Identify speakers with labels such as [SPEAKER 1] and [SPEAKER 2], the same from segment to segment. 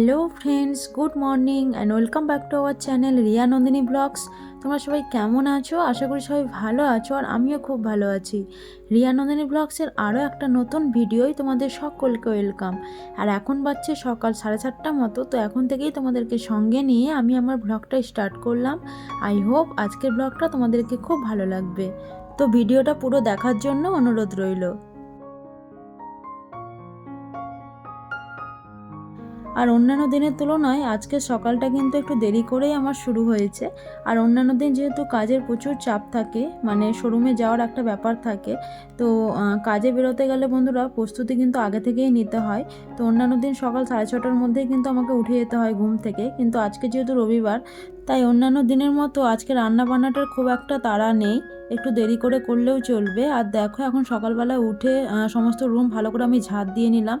[SPEAKER 1] Hello friends, good morning and welcome back to our channel Riya Nandini blogs. তোমরা সবাই কেমন আছো? আশা করি সবাই ভালো আছো আর আমিও খুব ভালো আছি। রিয়া নন্দিনী ব্লগসের আরও একটা নতুন ভিডিওই তোমাদের সকলকে ওয়েলকাম আর এখন বাজছে সকাল সাড়ে চারটা মতো, তো এখন থেকেই তোমাদেরকে সঙ্গে নিয়ে আমি আমার ব্লগটা স্টার্ট করলাম। আই হোপ আজকের ব্লগটা তোমাদেরকে খুব ভালো লাগবে। তো ভিডিওটা পুরো দেখার জন্য অনুরোধ রইল। আর অন্যান্য দিনের তুলনায় আজকে সকালটা কিন্তু একটু দেরি করেই আমার শুরু হয়েছে। আর অন্যান্য দিন যেহেতু কাজের প্রচুর চাপ থাকে মানে শোরুমে যাওয়ার একটা ব্যাপার থাকে, তো কাজে বেরোতে গেলে বন্ধুরা প্রস্তুতি কিন্তু আগে থেকেই নিতে হয়। তো অন্যান্য দিন সকাল সাড়ে ছটার মধ্যেই কিন্তু আমাকে উঠে যেতে হয় ঘুম থেকে। কিন্তু আজকে যেহেতু রবিবার তাই অন্যান্য দিনের মতো আজকে রান্না বান্নাটার খুব একটা তাড়া নেই। একটু দেরি করে করলেও চলবে। আর দেখো, এখন সকালবেলা উঠে সমস্ত রুম ভালো করে আমি ঝাঁট দিয়ে নিলাম।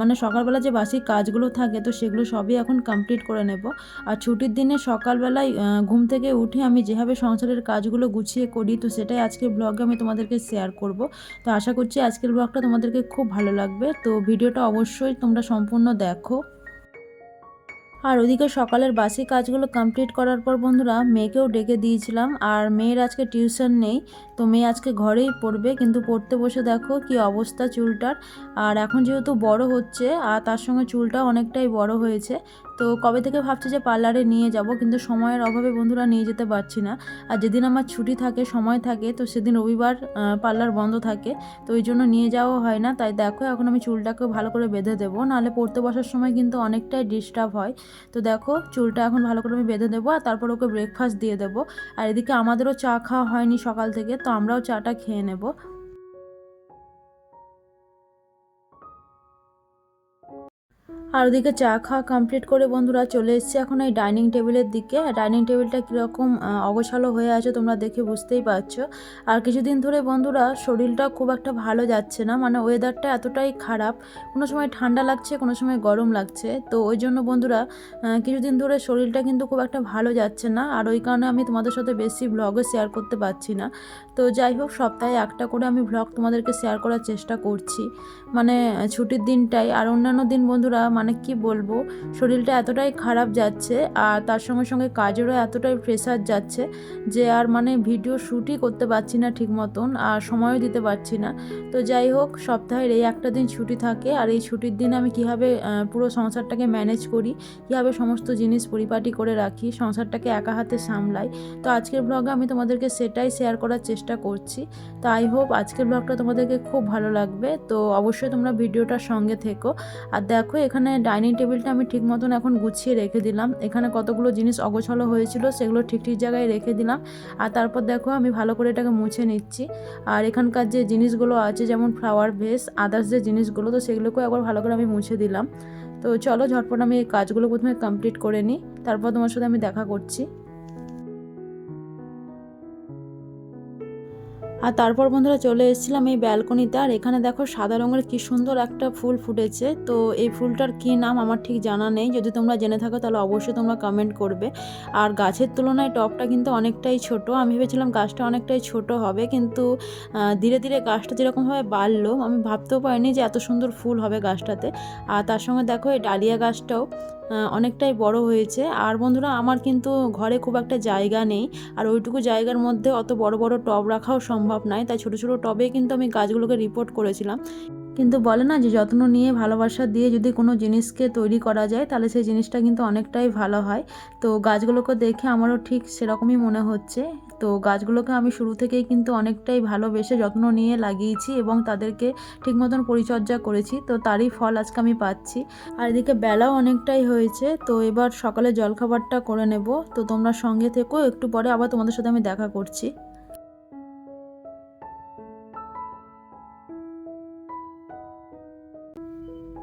[SPEAKER 1] মানে সকালবেলা যে বাসি কাজগুলো থাকে, তো সেগুলো সবই এখন কমপ্লিট করে নেব। আর ছুটির দিনে সকালবেলায় ঘুম থেকে উঠে আমি যেভাবে সংসারের কাজগুলো গুছিয়ে করি, তো সেটাই আজকের ব্লগে আমি তোমাদেরকে শেয়ার করব। তো আশা করছি আজকের ব্লগটা তোমাদেরকে খুব ভালো লাগবে। তো ভিডিওটা অবশ্যই তোমরা সম্পূর্ণ দেখো। আর ওদিকে সকালের বাসি কাজগুলো কমপ্লিট করার পর বন্ধুরা মেয়েকেও ডেকে দিয়েছিলাম, আর মেয়ের আজকে টিউশন নেই, তো মেয়ে আজকে ঘরেই পড়বে, কিন্তু পড়তে বসে দেখো কি অবস্থা চুলটার। আর এখন যেহেতু বড় হচ্ছে, আর তার সঙ্গে চুলটা অনেকটাই বড় হয়েছে তো কবে থেকে ভাবছি যে পার্লারে নিয়ে যাব, কিন্তু সময়ের অভাবে বন্ধুরা নিয়ে যেতে পারছি না। আর যেদিন আমার ছুটি থাকে, সময় থাকে, তো সেদিন রবিবার পার্লার বন্ধ থাকে, তো ওই জন্য নিয়ে যাওয়া হয় না। তাই দেখো, এখন আমি চুলটাকে ভালো করে বেঁধে দেবো। নাহলে পড়তে বসার সময় কিন্তু অনেকটাই ডিস্টার্ব হয়। তো দেখো, চুলটা এখন ভালো করে আমি বেঁধে দেবো, আর তারপর ওকে ব্রেকফাস্ট দিয়ে দেবো। আর এদিকে আমাদেরও চা খাওয়া হয়নি সকাল থেকে, তো আমরাও চাটা খেয়ে নেব। আর ওদিকে চা খাওয়া কমপ্লিট করে বন্ধুরা চলে এসেছি এখন এই ডাইনিং টেবিলের দিকে। ডাইনিং টেবিলটা কীরকম অগোছালো হয়ে আছে তোমরা দেখে বুঝতেই পারছ। আর কিছুদিন ধরে বন্ধুরা শরীরটা খুব একটা ভালো যাচ্ছে না মানে ওয়েদারটা এতটাই খারাপ। কোনো সময় ঠান্ডা লাগছে, কোনো সময় গরম লাগছে। তো ওই জন্য বন্ধুরা কিছুদিন ধরে শরীরটা কিন্তু খুব একটা ভালো যাচ্ছে না। আর ওই কারণে আমি তোমাদের সাথে বেশি ব্লগও শেয়ার করতে পারছি না। তো যাই হোক, সপ্তাহে একটা করে আমি ব্লগ তোমাদেরকে শেয়ার করার চেষ্টা করছি। মানে ছুটির দিনটাই, আর অন্যান্য দিন বন্ধুরা মানে কি বলব, শরীরটা এতটাই খারাপ যাচ্ছে আর তার সঙ্গে সঙ্গে কাজেরও এতটাই প্রেশার যাচ্ছে যে আর মানে ভিডিও শ্যুটই করতে পারছি না ঠিক মতন আর সময়ও দিতে পারছি না। তো যাই হোক, সপ্তাহের এই একটা দিন ছুটি থাকে আর এই ছুটির দিন আমি কীভাবে পুরো সংসারটাকে ম্যানেজ করি, কীভাবে সমস্ত জিনিস পরিপাটি করে রাখি, সংসারটাকে একা হাতে সামলাই, তো আজকের ব্লগে আমি তোমাদেরকে সেটাই শেয়ার করার চেষ্টা করছি। তো আই হোপ আজকের ব্লগটা তোমাদেরকে খুব ভালো লাগবে, তো অবশ্যই তোমরা ভিডিওটার সঙ্গে থেকো। আর দেখো, এখানে ডাইনিং টেবিলটা আমি ঠিক মতন এখন গুছিয়ে রেখে দিলাম। এখানে কতগুলো জিনিস অগোছালো হয়েছিল সেগুলো ঠিক ঠিক জায়গায় রেখে দিলাম। আর তারপর দেখো আমি ভালো করে এটাকে মুছে নিচ্ছি। আর এখানকার যে জিনিসগুলো আছে যেমন ফ্লাওয়ার ভেস আদার্স যে জিনিসগুলো, তো সেগুলোকেও একবার ভালো করে আমি মুছে দিলাম। তো চলো ঝটপট আমি এই কাজগুলো প্রথমে কমপ্লিট করে নিই। তারপর তোমার সাথে আমি দেখা করছি। আর তারপর বন্ধুরা চলে এসেছিলাম এই ব্যালকনিতে, আর এখানে দেখো সাদা রঙের কি সুন্দর একটা ফুল ফুটেছে। তো এই ফুলটার কি নাম আমার ঠিক জানা নেই, যদি তোমরা জেনে থাকো তাহলে অবশ্যই তোমরা কমেন্ট করবে। আর গাছের তুলনায় টবটা কিন্তু অনেকটাই ছোট, আমি ভেবেছিলাম গাছটা অনেকটাই ছোট হবে, কিন্তু ধীরে ধীরে গাছটা যেরকমভাবে বাড়লো, আমি ভাবতেও পারিনি যে এত সুন্দর ফুল হবে গাছটাতে। আর তার সঙ্গে দেখো এই ডালিয়া গাছটাও অনেকটাই বড় হয়েছে। আর বন্ধুরা, আমার কিন্তু ঘরে খুব একটা জায়গা নেই। আর ওইটুকু জায়গার মধ্যে অত বড় বড় টব রাখাও সম্ভব নয়। তাই ছোট ছোট টবে কিন্তু আমি গাছগুলোকে রিপোর্ট করেছিলাম। কিন্তু বলে না যে যত্ন নিয়ে ভালোবাসা দিয়ে যদি কোনো জিনিসকে তৈরি করা যায়, তাহলে সেই জিনিসটা কিন্তু অনেকটাই ভালো হয়। তো গাছগুলোকে দেখে আমারও ঠিক সেরকমই মনে হচ্ছে। তো গাছগুলোকে আমি শুরু থেকেই কিন্তু অনেকটাই ভালোবেসে যত্ন নিয়ে লাগিয়েছি এবং তাদেরকে ঠিক মতন পরিচর্যা করেছি। তো তারই ফল আজকে আমি পাচ্ছি। আর এদিকে বেলাও অনেকটাই হয়েছে। তো এবার সকালে জলখাবারটা করে নেব। তো তোমরা সঙ্গে থেকো। একটু পরে আবার তোমাদের সাথে আমি দেখা করছি।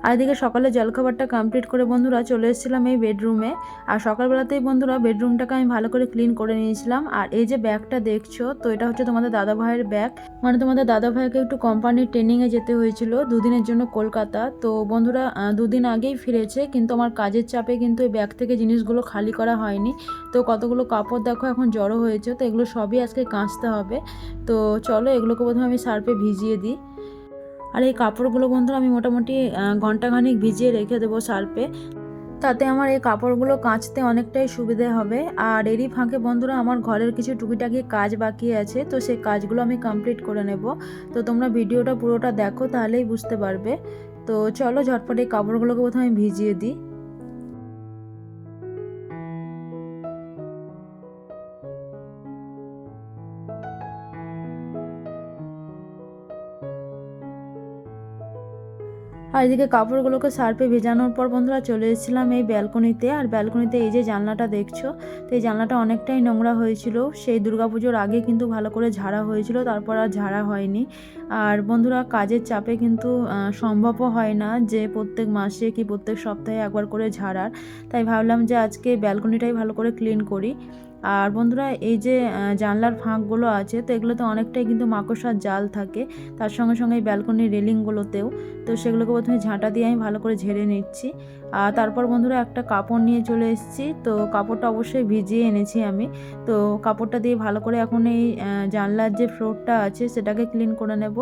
[SPEAKER 1] আর এদিকে সকালে জলখাবারটা কমপ্লিট করে বন্ধুরা চলে এসেছিলাম এই বেডরুমে আর সকালবেলাতেই বন্ধুরা বেডরুমটাকে আমি ভালো করে ক্লিন করে নিয়েছিলাম। আর এই যে ব্যাগটা দেখছ, তো এটা হচ্ছে তোমাদের দাদা ভাইয়ের ব্যাগ মানে তোমাদের দাদা ভাইকে একটু কোম্পানির ট্রেনিংয়ে যেতে হয়েছিল দুদিনের জন্য কলকাতা। তো বন্ধুরা দুদিন আগেই ফিরেছে, কিন্তু আমার কাজের চাপে কিন্তু এই ব্যাগ থেকে জিনিসগুলো খালি করা হয়নি। তো কতগুলো কাপড় দেখো এখন জড়ো হয়েছে, তো এগুলো সবই আজকে কাঁচতে হবে। তো চলো এগুলোকে প্রথমে আমি সার্ফে ভিজিয়ে দিই। আর এই কাপড়গুলো বন্ধুরা আমি মোটামুটি ঘন্টাখানিক ভিজিয়ে রেখে দেবো সার্পে তাতে আমার এই কাপড়গুলো কাচতে অনেকটাই সুবিধে হবে। আর এরই ফাঁকে বন্ধুরা আমার ঘরের কিছু টুকিটাকি কাজ বাকি আছে, তো সেই কাজগুলো আমি কমপ্লিট করে নেব। তো তোমরা ভিডিওটা পুরোটা দেখো, তাহলেই বুঝতে পারবে। তো চলো ঝটপট এই কাপড়গুলোকে প্রথমে ভিজিয়ে দিই। আর এদিকে কাপড়গুলোকে সার্ফে ভেজানোর পর বন্ধুরা চলে এসেছিলাম এই ব্যালকনিতে। আর ব্যালকনিতে এই যে জানলাটা দেখছ, তো এই জানলাটা অনেকটাই নোংরা হয়েছিল। সেই দুর্গাপুজোর আগে কিন্তু ভালো করে ঝাড়া হয়েছিল, তারপর আর ঝাড়া হয়নি। আর বন্ধুরা, কাজের চাপে কিন্তু সম্ভবও হয় না যে প্রত্যেক মাসে কি প্রত্যেক সপ্তাহে একবার করে ঝাড়ার। তাই ভাবলাম যে আজকে ব্যালকনিটাই ভালো করে ক্লিন করি। আর বন্ধুরা, এই যে জানলার ফাঁকগুলো আছে, তো এগুলোতে অনেকটাই কিন্তু মাকড়সার জাল থাকে। তার সঙ্গে সঙ্গে এই ব্যালকনির রেলিংগুলোতেও। তো সেগুলোকে প্রথমে ঝাঁটা দিয়ে আমি ভালো করে ঝেড়ে নিচ্ছি। আর তারপর বন্ধুরা, একটা কাপড় নিয়ে চলে এসেছি। তো কাপড়টা অবশ্যই ভিজিয়ে এনেছি আমি। তো কাপড়টা দিয়ে ভালো করে এখন এই জানলার যে ফ্লোরটা আছে, সেটাকে ক্লিন করে নেব।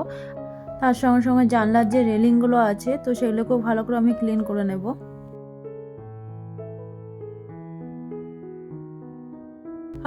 [SPEAKER 1] তার সঙ্গে সঙ্গে জানলার যে রেলিংগুলো আছে, তো সেগুলোকেও ভালো করে আমি ক্লিন করে নেব।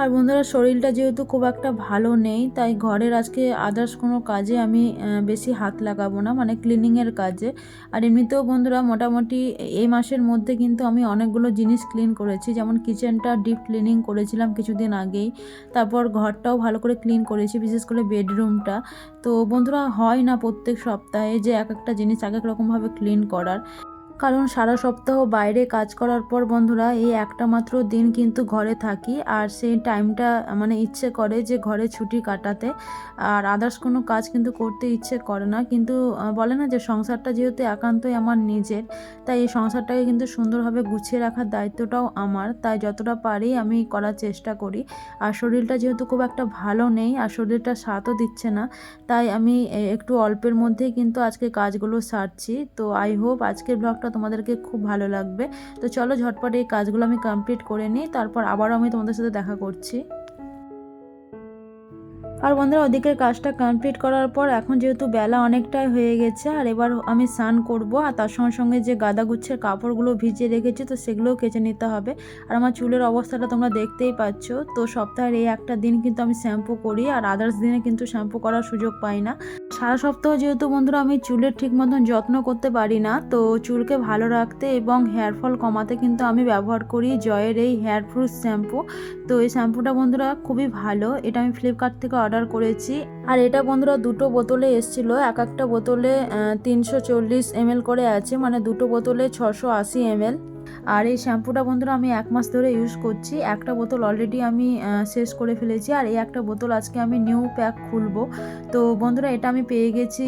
[SPEAKER 1] আর বন্ধুরা শরীরটা যেহেতু খুব একটা ভালো নেই, তাই ঘরের আজকে আদার্স কোনো কাজে আমি বেশি হাত লাগাবো না মানে ক্লিনিংয়ের কাজে। আর এমনিতেও বন্ধুরা মোটামুটি এই মাসের মধ্যে কিন্তু আমি অনেকগুলো জিনিস ক্লিন করেছি, যেমন কিচেনটা ডিপ ক্লিনিং করেছিলাম কিছুদিন আগেই, তারপর ঘরটাও ভালো করে ক্লিন করেছি, বিশেষ করে বেডরুমটা তো বন্ধুরা হয় না প্রত্যেক সপ্তাহে যে এক একটা জিনিস এক এক রকমভাবে ক্লিন করার। কারণ সারা সপ্তাহ বাইরে কাজ করার পর বন্ধুরা, এই একটা মাত্র দিন কিন্তু ঘরে থাকি আর সেই টাইমটা মানে ইচ্ছে করে যে ঘরে ছুটি কাটাতে। আর আদার্স কোনো কাজ কিন্তু করতে ইচ্ছে করে না। কিন্তু বলে না যে সংসারটা যেহেতু একান্তই আমার নিজের, তাই এই সংসারটাকে কিন্তু সুন্দরভাবে গুছিয়ে রাখার দায়িত্বটাও আমার। তাই যতটা পারি আমি করার চেষ্টা করি। আর শরীরটা যেহেতু খুব একটা ভালো নেই, আর শরীরটা স্বাদও দিচ্ছে না, তাই আমি একটু অল্পের মধ্যেই কিন্তু আজকে কাজগুলো সারছি। তো আই হোপ আজকের ব্লগটা তোমাদেরকে খুব ভালো লাগবে। তো চলো ঝটপট এই কাজগুলো আমি কমপ্লিট করে নিই, তারপর আবারও আমি তোমাদের সাথে দেখা করছি। আর বন্ধুরা, ওদিকের কাজটা কমপ্লিট করার পর এখন যেহেতু বেলা অনেকটাই হয়ে গেছে, আর এবার আমি স্নান করব, আর তার সঙ্গে সঙ্গে যে গাদা গুচ্ছের কাপড়গুলো ভিজিয়ে রেখেছি, তো সেগুলোও কেচে নিতে হবে। আর আমার চুলের অবস্থাটা তোমরা দেখতেই পাচ্ছ, তো সপ্তাহের এই একটা দিন কিন্তু আমি শ্যাম্পু করি, আর আদার্স দিনে কিন্তু শ্যাম্পু করার সুযোগ পাই না। সারা সপ্তাহ যেহেতু বন্ধুরা আমি চুলের ঠিক মতন যত্ন করতে পারি না, তো চুলকে ভালো রাখতে এবং হেয়ার ফল কমাতে কিন্তু আমি ব্যবহার করি জয়ের এই হেয়ার ফ্রুট শ্যাম্পু তো এই শ্যাম্পুটা বন্ধুরা খুবই ভালো, এটা আমি ফ্লিপকার্ট থেকে অর্ডার করেছি। আর এটা বন্ধুরা দুটো বোতলে এসছিল, এক একটা বোতলে তিনশো চল্লিশ এমএল করে আছে মানে দুটো বোতলে ছশো আশি এমএল আর এই শ্যাম্পুটা বন্ধুরা আমি এক মাস ধরে ইউজ করছি। একটা বোতল অলরেডি আমি শেষ করে ফেলেছি। আর এই একটা বোতল আজকে আমি নিউ প্যাক খুলবো। তো বন্ধুরা এটা আমি পেয়ে গেছি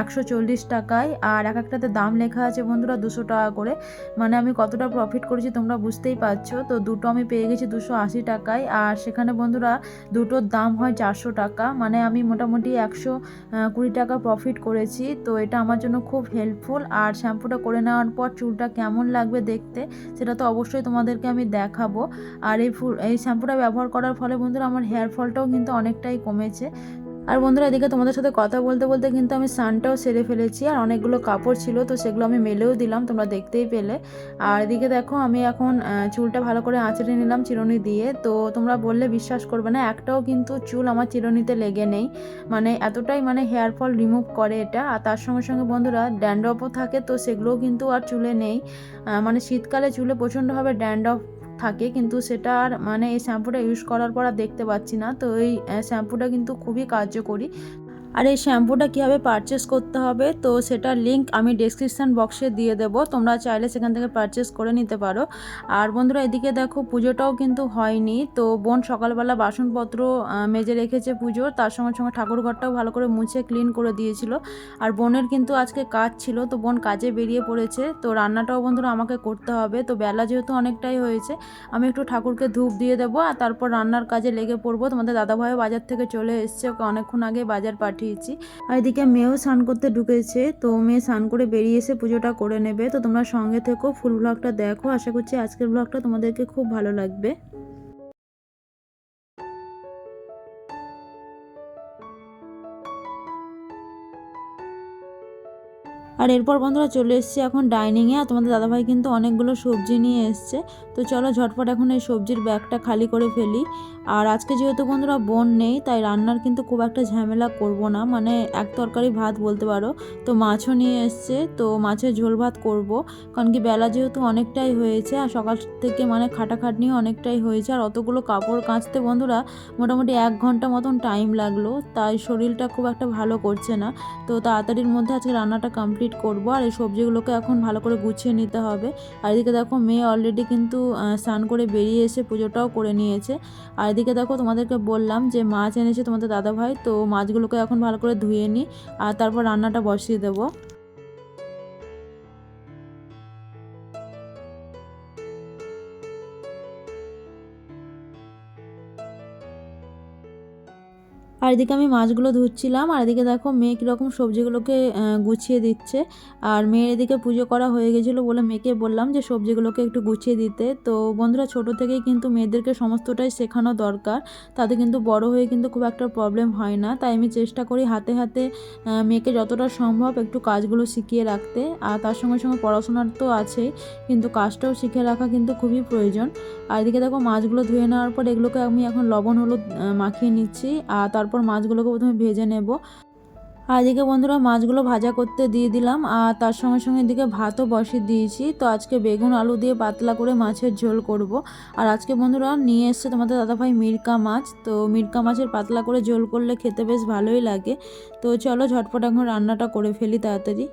[SPEAKER 1] একশো চল্লিশ টাকায়। আর এক একটাতে দাম লেখা আছে বন্ধুরা দুশো টাকা করে। মানে আমি কতটা প্রফিট করেছি তোমরা বুঝতেই পারছ। তো দুটো আমি পেয়ে গেছি দুশো আশি টাকায়। আর সেখানে বন্ধুরা দুটোর দাম হয় চারশো টাকা। মানে আমি মোটামুটি একশো কুড়ি টাকা প্রফিট করেছি। তো এটা আমার জন্য খুব হেল্পফুল আর শ্যাম্পুটা করে নেওয়ার পর চুলটা কেমন লাগবে দেখতে সাথে, সেটা তো অবশ্যই তোমাদেরকে আমি দেখাবো। আর এই ফুল, এই শ্যাম্পুটা ব্যবহার করার ফলে বন্ধুরা, আমার হেয়ার ফলটাও কিন্তু অনেকটাই কমেছে। আর বন্ধুরা এদিকে তোমাদের সাথে কথা বলতে বলতে কিন্তু আমি সানটাও সেরে ফেলেছি, আর অনেকগুলো কাপড় ছিল, তো সেগুলো আমি মেলেও দিলাম, তোমরা দেখতেই পেলে। আর এদিকে দেখো, আমি এখন চুলটা ভালো করে আঁচড়ে নিলাম চিরুনি দিয়ে, তো তোমরা বললে বিশ্বাস করবে না, একটাও কিন্তু চুল আমার চিরুনিতে লেগে নেই। মানে এতটাই মানে হেয়ার ফল রিমুভ করে এটা, আর তার সঙ্গে সঙ্গে বন্ধুরা ড্যান্ড্রফও থাকে, তো সেগুলোও কিন্তু আর চুলে নেই। মানে শীতকালে চুলে প্রচণ্ডভাবে ড্যান্ড্রফ থাকে কিন্তু সেটা আর মানে এই শ্যাম্পুটা ইউজ করার পর আর দেখতে পাচ্ছি না। তো এই শ্যাম্পুটা কিন্তু খুবই কার্যকরী। আর এই শ্যাম্পুটা কীভাবে পারচেস করতে হবে, তো সেটার লিঙ্ক আমি ডেসক্রিপশান বক্সে দিয়ে দেব। তোমরা চাইলে সেখান থেকে পারচেস করে নিতে পারো। আর বন্ধুরা, এদিকে দেখো, পুজোটাও কিন্তু হয়নি। তো বোন সকালবেলা বাসনপত্র মেজে রেখেছে পুজোর তার সঙ্গে সঙ্গে ঠাকুর ঘরটাও ভালো করে মুছে ক্লিন করে দিয়েছিল। আর বোনের কিন্তু আজকে কাজ ছিল, তো বোন কাজে বেরিয়ে পড়েছে। তো রান্নাটাও বন্ধুরা আমাকে করতে হবে। তো বেলা যেহেতু অনেকটাই হয়েছে, আমি একটু ঠাকুরকে ধূপ দিয়ে দেবো। আর তারপর রান্নার কাজে লেগে পড়ব। তোমাদের দাদাভাইও বাজার থেকে চলে এসছে, অনেকক্ষণ আগে বাজার পাঠিয়ে পাঠিয়েছি আর এদিকে মেয়েও স্নান করতে ঢুকেছে, তো মেয়ে স্নান করে বেরিয়ে এসে পুজোটা করে নেবে। তো তোমরা সঙ্গে থেকো, ফুল ব্লগটা দেখো। আশা করছি আজকের ব্লগটা তোমাদেরকে খুব ভালো লাগবে। আর এরপর বন্ধুরা চলে এসেছি এখন ডাইনিংয়ে আর তোমাদের দাদাভাই কিন্তু অনেকগুলো সবজি নিয়ে এসছে। তো চলো ঝটপট এখন এই সবজির ব্যাগটা খালি করে ফেলি। আর আজকে যেহেতু বন্ধুরা বোন নেই, তাই রান্নার কিন্তু খুব একটা ঝামেলা করব না। মানে এক তরকারি ভাত বলতে পারো। তো মাছও নিয়ে এসছে, তো মাছের ঝোল ভাত করব। কারণ কি বেলা যেহেতু অনেকটাই হয়েছে, আর সকাল থেকে মানে খাটাখাটনিও অনেকটাই হয়েছে। আর অতগুলো কাপড় কাচতে বন্ধুরা মোটামুটি এক ঘণ্টা মতন টাইম লাগল। তাই শরীরটা খুব একটা ভালো করছে না। তো তাড়াতাড়ির মধ্যে আজকে রান্নাটা কমপ্লিট করব। আর এই সবজিগুলোকে এখন ভালো করে গুছিয়ে নিতে হবে। আর এদিকে দেখো মেয়ে অলরেডি কিন্তু স্নান করে বেরিয়ে এসে পুজোটাও করে নিয়েছে। আর এদিকে দেখো তোমাদেরকে বললাম যে মাছ এনেছে তোমাদের দাদাভাই, তো মাছগুলোকে এখন ভালো করে ধুয়ে নিই আর তারপর রান্নাটা বসিয়ে দেবো। আর এদিকে আমি মাছগুলো ধুচ্ছিলাম, আর এদিকে দেখো মেয়ে কীরকম সবজিগুলোকে গুছিয়ে দিচ্ছে। আর মেয়ের এদিকে পুজো করা হয়ে গেছিল বলে মেয়েকে বললাম যে সবজিগুলোকে একটু গুছিয়ে দিতে। তো বন্ধুরা ছোট থেকেই কিন্তু মেয়েদেরকে সমস্তটাই শেখানো দরকার। তাতে কিন্তু বড় হয়ে কিন্তু খুব একটা প্রবলেম হয় না। তাই আমি চেষ্টা করি হাতে হাতে মেয়েকে যতটা সম্ভব একটু কাজগুলো শিখিয়ে রাখতে। আর তার সঙ্গে সঙ্গে পড়াশোনার তো আছেই, কিন্তু কাজটাও শিখে রাখা কিন্তু খুবই প্রয়োজন। আর এদিকে দেখো মাছগুলো ধুয়ে নেওয়ার পর এগুলোকে আমি এখন লবণ, হলুদ মাখিয়ে নিচ্ছি। আর তারপর মাছগুলোকে প্রথমে ভেজে নেব। আর এদিকে বন্ধুরা মাছগুলো ভাজা করতে দিয়ে দিলাম, আর তার সঙ্গে সঙ্গে এদিকে ভাতও বসিয়ে দিয়েছি। তো আজকে বেগুন, আলু দিয়ে পাতলা করে মাছের ঝোল করব। আর আজকে বন্ধুরা নিয়ে এসছে তোমাদের দাদাভাই মিরকা মাছ। তো মিরকা মাছের পাতলা করে ঝোল করলে খেতে বেশ ভালোই লাগে। তো চলো ঝটপট এখন রান্নাটা করে ফেলি তাড়াতাড়ি।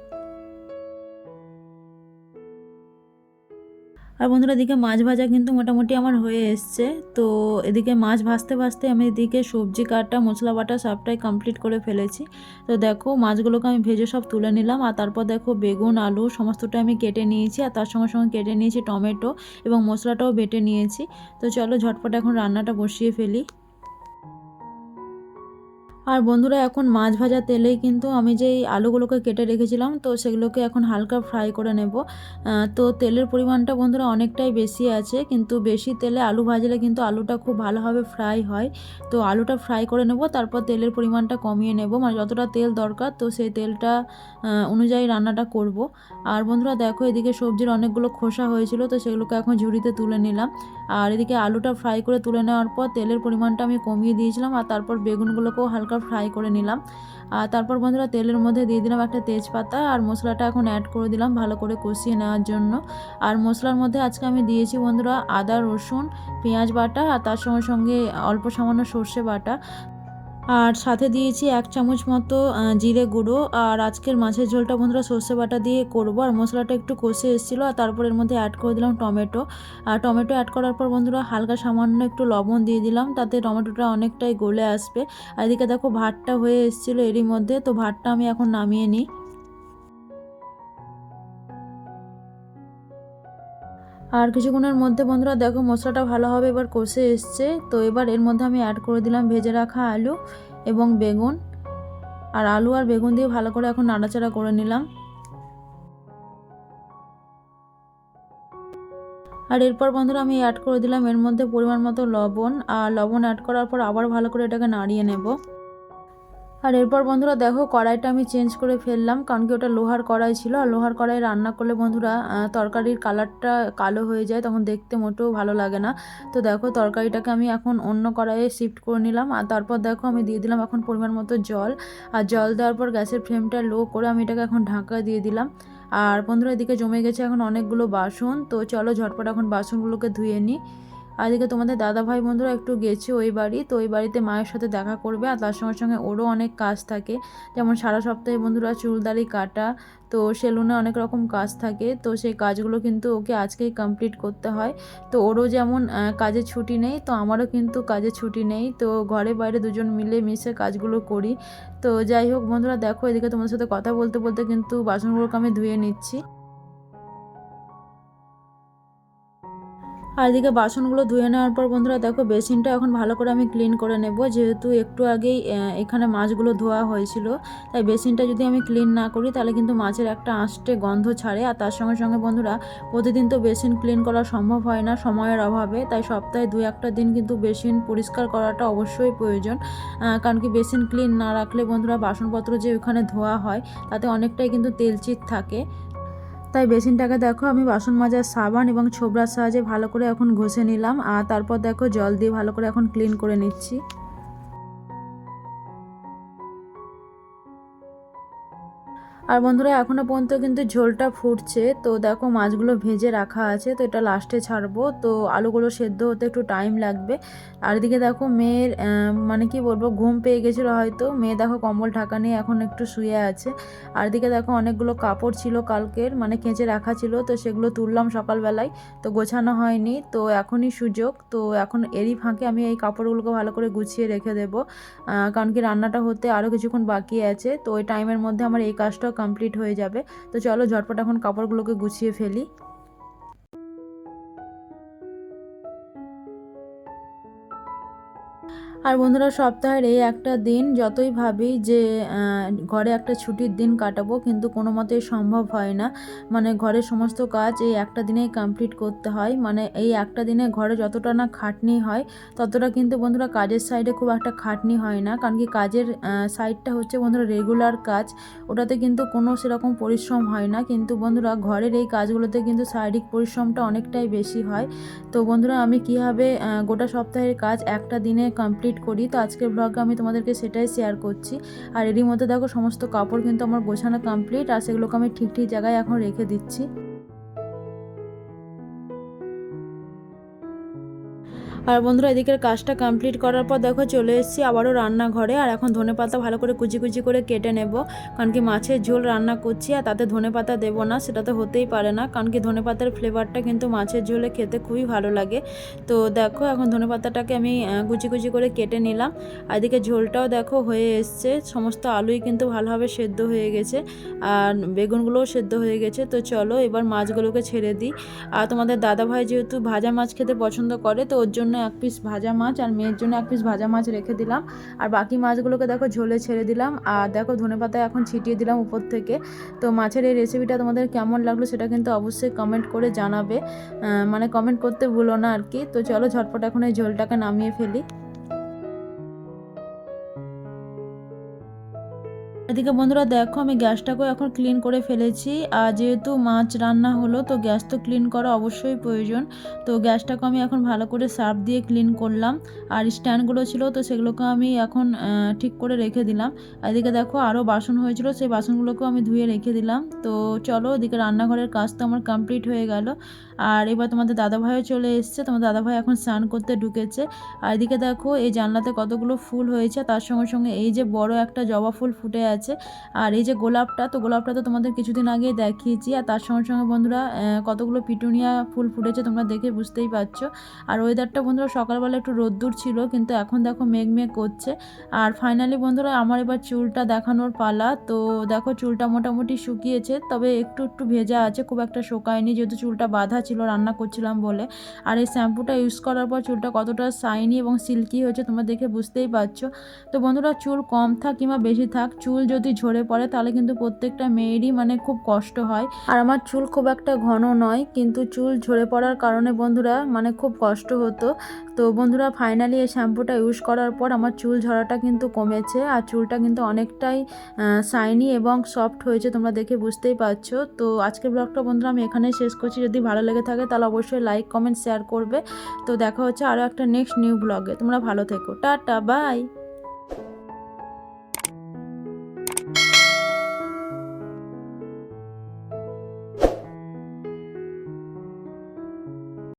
[SPEAKER 1] আর বন্ধুরা, এদিকে মাছ ভাজা কিন্তু মোটামুটি আমার হয়ে এসছে। তো এদিকে মাছ ভাজতে ভাজতে আমি এদিকে সবজি কাটা, মশলা বাটা সবটাই কমপ্লিট করে ফেলেছি। তো দেখো, মাছগুলোকে আমি ভেজে সব তুলে নিলাম। আর তারপর দেখো, বেগুন, আলু সমস্তটা আমি কেটে নিয়েছি। আর তার সঙ্গে সঙ্গে কেটে নিয়েছি টমেটো এবং মশলাটাও বেটে নিয়েছি। তো চলো, ঝটপট এখন রান্নাটা বসিয়ে ফেলি। আর বন্ধুরা, এখন মাছ ভাজা তেলেই কিন্তু আমি যেই আলুগুলোকে কেটে রেখেছিলাম, তো সেগুলোকে এখন হালকা ফ্রাই করে নেব। তো তেলের পরিমাণটা বন্ধুরা অনেকটাই বেশি আছে, কিন্তু বেশি তেলে আলু ভাজলে কিন্তু আলুটা খুব ভালোভাবে ফ্রাই হয়। তো আলুটা ফ্রাই করে নেব, তারপর তেলের পরিমাণটা কমিয়ে নেব। মানে যতটা তেল দরকার, তো সেই তেলটা অনুযায়ী রান্নাটা করব। আর বন্ধুরা দেখো, এদিকে সবজির অনেকগুলো খোসা হয়েছিল, তো সেগুলোকে এখন ঝুড়িতে তুলে নিলাম। আর এদিকে আলুটা ফ্রাই করে তুলে নেওয়ার পর তেলের পরিমাণটা আমি কমিয়ে দিয়েছিলাম, আর তারপর বেগুনগুলোকেও হালকা ফ্রাই করে নিলাম। আর তারপর বন্ধুরা তেলের মধ্যে দিয়ে দিলাম একটা তেজপাতা আর মশলাটা এখন অ্যাড করে দিলাম ভালো করে কষিয়ে নেওয়ার জন্য। আর মশলার মধ্যে আজকে আমি দিয়েছি বন্ধুরা আদা, রসুন, পেঁয়াজ বাটা আর তার সঙ্গে সঙ্গে অল্প সামান্য সর্ষে বাটা। আর সাথে দিয়েছি এক চামচ মতো জিরে গুঁড়ো। আর আজকের মাছের ঝোলটা বন্ধুরা সর্ষে বাটা দিয়ে করব। আর মশলাটা একটু কষে এসেছিল, আর তারপর এর মধ্যে অ্যাড করে দিলাম টমেটো। আর টমেটো অ্যাড করার পর বন্ধুরা হালকা সামান্য একটু লবণ দিয়ে দিলাম, তাতে টমেটোটা অনেকটাই গলে আসবে। আর এদিকে দেখো ভাতটা হয়ে এসেছিল এরই মধ্যে, তো ভাতটা আমি এখন নামিয়ে নিই। আর কিছুক্ষণের মধ্যে বন্ধুরা দেখো মশলাটা ভালোভাবে এবার কষে এসছে। তো এবার এর মধ্যে আমি অ্যাড করে দিলাম ভেজে রাখা আলু এবং বেগুন। আর আলু আর বেগুন দিয়ে ভালো করে এখন নাড়াচাড়া করে নিলাম। আর এরপর বন্ধুরা আমি অ্যাড করে দিলাম এর মধ্যে পরিমাণ মতো লবণ। আর লবণ অ্যাড করার পর আবার ভালো করে এটাকে নাড়িয়ে নেব। আর এরপর বন্ধুরা দেখো কড়াইটা আমি চেঞ্জ করে ফেললাম, কারণ কি ওটা লোহার কড়াই ছিল, আর লোহার কড়াই রান্না করলে বন্ধুরা তরকারির কালারটা কালো হয়ে যায়, তখন দেখতে মোটেও ভালো লাগে না। তো দেখো তরকারিটাকে আমি এখন অন্য কড়াইয়ে শিফট করে নিলাম, আর তারপর দেখো আমি দিয়ে দিলাম এখন পরিমাণ মতো জল, আর জল দেওয়ার পর গ্যাসের ফ্লেমটা লো করে আমি এটাকে এখন ঢাকা দিয়ে দিলাম। আর বন্ধুরা এদিকে জমে গেছে এখন অনেকগুলো বাসন, তো চলো ঝটপট এখন বাসনগুলোকে ধুয়ে নিই। আর এদিকে তোমাদের দাদা ভাই বন্ধুরা একটু গেছে ওই বাড়ি, তো ওই বাড়িতে মায়ের সাথে দেখা করবে আর তার সঙ্গে সঙ্গে ওরও অনেক কাজ থাকে। যেমন সারা সপ্তাহে বন্ধুরা চুলদাড়ি কাটা, তো সেলুনে অনেক রকম কাজ থাকে, তো সেই কাজগুলো কিন্তু ওকে আজকেই কমপ্লিট করতে হয়। তো ওরও যেমন কাজে ছুটি নেই, তো আমারও কিন্তু কাজে ছুটি নেই, তো ঘরে বাইরে দুজন মিলে মিশে কাজগুলো করি। তো যাই হোক বন্ধুরা, দেখো এদিকে তোমাদের সাথে কথা বলতে বলতে কিন্তু বাসনগুলোকে আমি ধুয়ে নিচ্ছি। আর এদিকে বাসনগুলো ধুয়ে নেওয়ার পর বন্ধুরা দেখো বেসিনটা এখন ভালো করে আমি ক্লিন করে নেব। যেহেতু একটু আগেই এখানে মাছগুলো ধোয়া হয়েছিল, তাই বেসিনটা যদি আমি ক্লিন না করি তাহলে কিন্তু মাছের একটা আঁশটে গন্ধ ছাড়ে। আর তার সঙ্গে সঙ্গে বন্ধুরা প্রতিদিন তো বেসিন ক্লিন করা সম্ভব হয় না সময়ের অভাবে, তাই সপ্তাহে দু একটা দিন কিন্তু বেসিন পরিষ্কার করাটা অবশ্যই প্রয়োজন। কারণ কি বেসিন ক্লিন না রাখলে বন্ধুরা বাসনপত্র যে ওখানে ধোয়া হয় তাতে অনেকটাই কিন্তু তেলচিট থাকে। তাই বেসিনটাকে দেখো, আমি বাসন মাজার সাবান এবং ছোবরার সাহায্যে ভালো করে এখন ঘষে নিলাম। আর তারপর দেখো জল দিয়ে ভালো করে এখন ক্লিন করে নিচ্ছি। আর বন্ধুরা, এখনও পর্যন্ত কিন্তু ঝোলটা ফুটছে। তো দেখো, মাছগুলো ভেজে রাখা আছে। তো এটা লাস্টে ছাড়বো। তো আলুগুলো সেদ্ধ হতে একটু টাইম লাগবে। আর এদিকে দেখো, মেয়ের মানে কি বলব, ঘুম পেয়ে গেছিল হয়তো। মেয়ে দেখো, কম্বল ঢাকা নিয়ে এখন একটু শুয়ে আছে। আর এদিকে দেখো, অনেকগুলো কাপড় ছিল কালকের মানে কেঁচে রাখা ছিল। তো সেগুলো তুললাম সকালবেলায়। তো গোছানো হয়নি। তো এখনই সুযোগ। তো এখন এরই ফাঁকে আমি এই কাপড়গুলোকে ভালো করে গুছিয়ে রেখে দেবো। কারণ কি রান্নাটা হতে আরও কিছুক্ষণ বাকি আছে। তো ওই টাইমের মধ্যে আমার এই কাজটাও কমপ্লিট হয়ে যাবে। তো চলো ঝটপট এখন কাপড়গুলোকে গুছিয়ে ফেলি। আর বন্ধুরা, সপ্তাহের এই একটা দিন যতই ভাবি যে ঘরে একটা ছুটির দিন কাটাবো, কিন্তু কোনো মতেই সম্ভব হয় না। মানে ঘরের সমস্ত কাজ এই একটা দিনেই কমপ্লিট করতে হয়। মানে এই একটা দিনে ঘরে যতটা না খাটনি হয়, ততটা কিন্তু বন্ধুরা কাজের সাইডে খুব একটা খাটনি হয় না। কারণ কি কাজের সাইডটা হচ্ছে বন্ধুরা রেগুলার কাজ। ওটাতে কিন্তু কোনো সেরকম পরিশ্রম হয় না। কিন্তু বন্ধুরা, ঘরের এই কাজগুলোতে কিন্তু শারীরিক পরিশ্রমটা অনেকটাই বেশি হয়। তো বন্ধুরা, আমি কীভাবে গোটা সপ্তাহের কাজ একটা দিনে কমপ্লিট করি। তো আজকের ব্লগে আমি তোমাদেরকে সেটাই শেয়ার করছি। আর এরই মধ্যে দেখো, সমস্ত কাপড় কিন্তু আমার গোছানো কমপ্লিট আর সেগুলোকে আমি ঠিক ঠিক জায়গায় এখন রেখে দিচ্ছি। আর বন্ধুরা, এদিকের কাজটা কমপ্লিট করার পর দেখো চলে এসেছি আবারও রান্নাঘরে। আর এখন ধনে পাতা ভালো করে কুচি কুচি করে কেটে নেব। কারণ কি মাছের ঝোল রান্না করছি আর তাতে ধনে পাতা দেবো না, সেটা তো হতেই পারে না। কারণ কি ধনে পাতার ফ্লেভারটা কিন্তু মাছের ঝোলে খেতে খুবই ভালো লাগে। তো দেখো, এখন ধনে পাতাটাকে আমি কুচি কুচি করে কেটে নিলাম। আর এদিকে ঝোলটাও দেখো হয়ে এসছে। সমস্ত আলুই কিন্তু ভালোভাবে সেদ্ধ হয়ে গেছে। আর বেগুনগুলোও সেদ্ধ হয়ে গেছে। তো চলো এবার মাছগুলোকে ছেড়ে দিই। আর তোমাদের দাদা ভাই যেহেতু ভাজা মাছ খেতে পছন্দ করে, তো ওর জন্য এক পিস ভাজা মাছ আর মেয়ের জন্য এক পিস ভাজা মাছ রেখে দিলাম। আর বাকি মাছগুলোকে দেখো ঝোলে ছেড়ে দিলাম। আর দেখো ধনে পাতা এখন ছিটিয়ে দিলাম উপর থেকে। তো মাছের এই রেসিপিটা তোমাদের কেমন লাগল সেটা কিন্তু অবশ্যই কমেন্ট করে জানাবে। মানে কমেন্ট করতে ভুলো না আর কি। তো চলো ঝটপট এখন এই ঝোলটাকে নামিয়ে ফেলি। এদিকে বন্ধুরা দেখো, আমি গ্যাসটাকেও এখন ক্লিন করে ফেলেছি। আর যেহেতু মাছ রান্না হলো, তো গ্যাস তো ক্লিন করা অবশ্যই প্রয়োজন। তো গ্যাসটাকে আমি এখন ভালো করে সার্ফ দিয়ে ক্লিন করলাম। আর স্ট্যান্ডগুলো ছিল, তো সেগুলোকে আমি এখন ঠিক করে রেখে দিলাম। এদিকে দেখো আরও বাসন হয়েছিল, সেই বাসনগুলোকেও আমি ধুয়ে রেখে দিলাম। তো চলো, এদিকে রান্নাঘরের কাজ তো আমার কমপ্লিট হয়ে গেল। আর এবার তোমাদের দাদাভাইও চলে এসছে। তোমার দাদাভাই এখন স্নান করতে ঢুকেছে। আর এদিকে দেখো, এই জানলাতে কতগুলো ফুল হয়েছে। তার সঙ্গে সঙ্গে এই যে বড় একটা জবা ফুল ফুটে আছে। আর এই যে গোলাপটা, তো গোলাপটা তো তোমাদের কিছুদিন আগেই দেখিয়েছি। আর তার সঙ্গে সঙ্গে বন্ধুরা কতগুলো পিটুনিয়া ফুল ফুটেছে, তোমরা দেখে বুঝতেই পারছ। আর ওয়েদারটা বন্ধুরা সকালবেলা একটু রোদ্দুর ছিল, কিন্তু এখন দেখো মেঘ মেঘ করছে। আর ফাইনালি বন্ধুরা, আমার এবার চুলটা দেখানোর পালা। তো দেখো, চুলটা মোটামুটি শুকিয়েছে, তবে একটু একটু ভেজা আছে, খুব একটা শোকায়নি, যেহেতু চুলটা বাঁধা ছিল, রান্না করছিলাম বলে। আর এই শ্যাম্পুটা ইউজ করার পর চুলটা কতটা শাইনি এবং সিল্কি হয়েছে তোমরা দেখে বুঝতেই পারছ। তো বন্ধুরা, চুল কম থাক কিংবা বেশি থাক, চুল যদি ঝরে পড়ে তাহলে কিন্তু প্রত্যেকটা মেয়েরই মানে খুব কষ্ট হয়। আর আমার চুল খুব একটা ঘন নয়, কিন্তু চুল ঝরে পড়ার কারণে বন্ধুরা মানে খুব কষ্ট হতো। তো বন্ধুরা ফাইনালি এই শ্যাম্পুটা ইউজ করার পর আমার চুল ঝরাটা কিন্তু কমেছে আর চুলটা কিন্তু অনেকটাই শাইনি এবং সফট হয়েছে তোমরা দেখে বুঝতেই পারছ। তো আজকের ব্লগটা বন্ধুরা আমি এখানেই শেষ করছি। যদি ভালো লেগে থাকে তাহলে অবশ্যই লাইক কমেন্ট শেয়ার করবে। তো দেখা হচ্ছে আরও একটা নেক্সট নিউ ব্লগে তোমরা ভালো থেকো। Tata bye